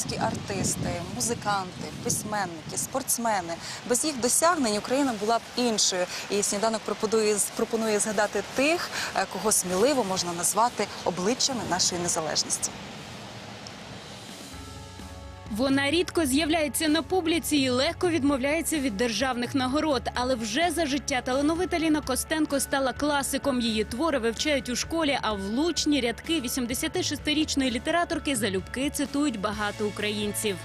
українські артисти, музиканти, письменники, спортсмени. Без їх досягнень Україна була б іншою. І сніданок пропонує, пропонує згадати тих, е, кого сміливо можна назвати обличчями нашої незалежності. Вона рідко з'являється на публіці і легко відмовляється від державних нагород. Але вже за життя талановита Ліна Костенко стала класиком. Її твори вивчають у школі, а влучні рядки 86-річної літераторки залюбки цитують багато українців.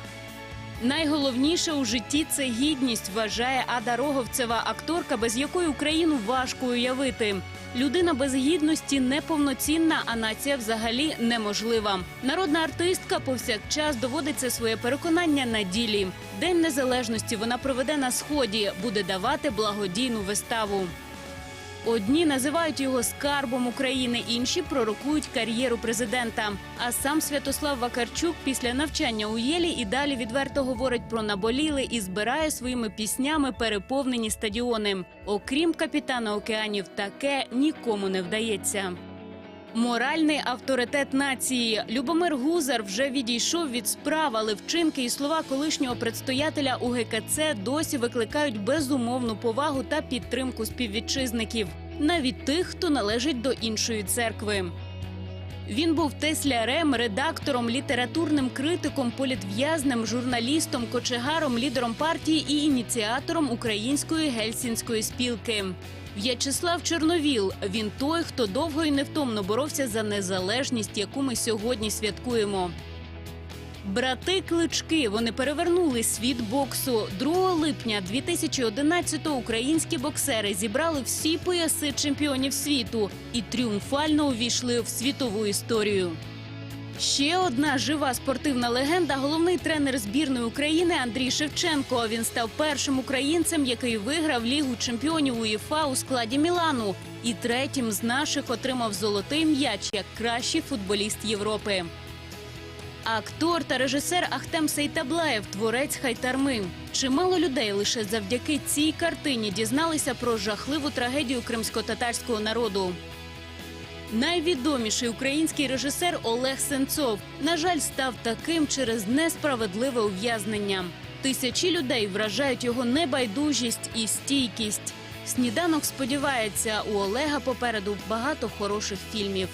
Найголовніше у житті це гідність, вважає Ада Роговцева, акторка, без якої Україну важко уявити. Людина без гідності неповноцінна, а нація взагалі неможлива. Народна артистка повсякчас доводиться своє переконання на ділі. День незалежності вона проведе на сході, буде давати благодійну виставу. Одні називають його скарбом України, інші пророкують кар'єру президента. А сам Святослав Вакарчук після навчання у Єлі і далі відверто говорить про наболіли і збирає своїми піснями переповнені стадіони. Окрім капітана океанів, таке нікому не вдається. Моральний авторитет нації Любомир Гузар вже відійшов від справ, але вчинки і слова колишнього предстоятеля УГКЦ досі викликають безумовну повагу та підтримку співвітчизників, навіть тих, хто належить до іншої церкви. Він був теслярем, редактором, літературним критиком, політв'язнем, журналістом, кочегаром, лідером партії і ініціатором української гельсінської спілки. В'ячеслав Чорновіл. Він той, хто довго і невтомно боровся за незалежність, яку ми сьогодні святкуємо. Брати Клички вони перевернули світ боксу. 2 липня 2011-го українські боксери зібрали всі пояси чемпіонів світу і тріумфально увійшли в світову історію. Ще одна жива спортивна легенда, головний тренер збірної України Андрій Шевченко. Він став першим українцем, який виграв лігу чемпіонів УЄФА у складі Мілану, і третім з наших отримав золотий м'яч як кращий футболіст Європи. Актор та режисер Ахтем Сейтаблаєв, творець Хайтарми. Чимало людей лише завдяки цій картині дізналися про жахливу трагедію кримсько-татарського народу. Найвідоміший український режисер Олег Сенцов, на жаль, став таким через несправедливе ув'язнення. Тисячі людей вражають його небайдужість і стійкість. Сніданок сподівається, у Олега попереду багато хороших фільмів.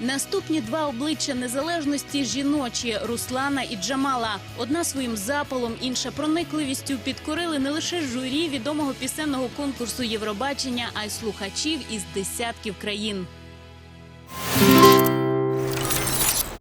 Наступні два обличчя незалежності жіночі Руслана і Джамала. Одна своїм запалом, інша проникливістю підкорили не лише журі відомого пісенного конкурсу Євробачення, а й слухачів із десятків країн.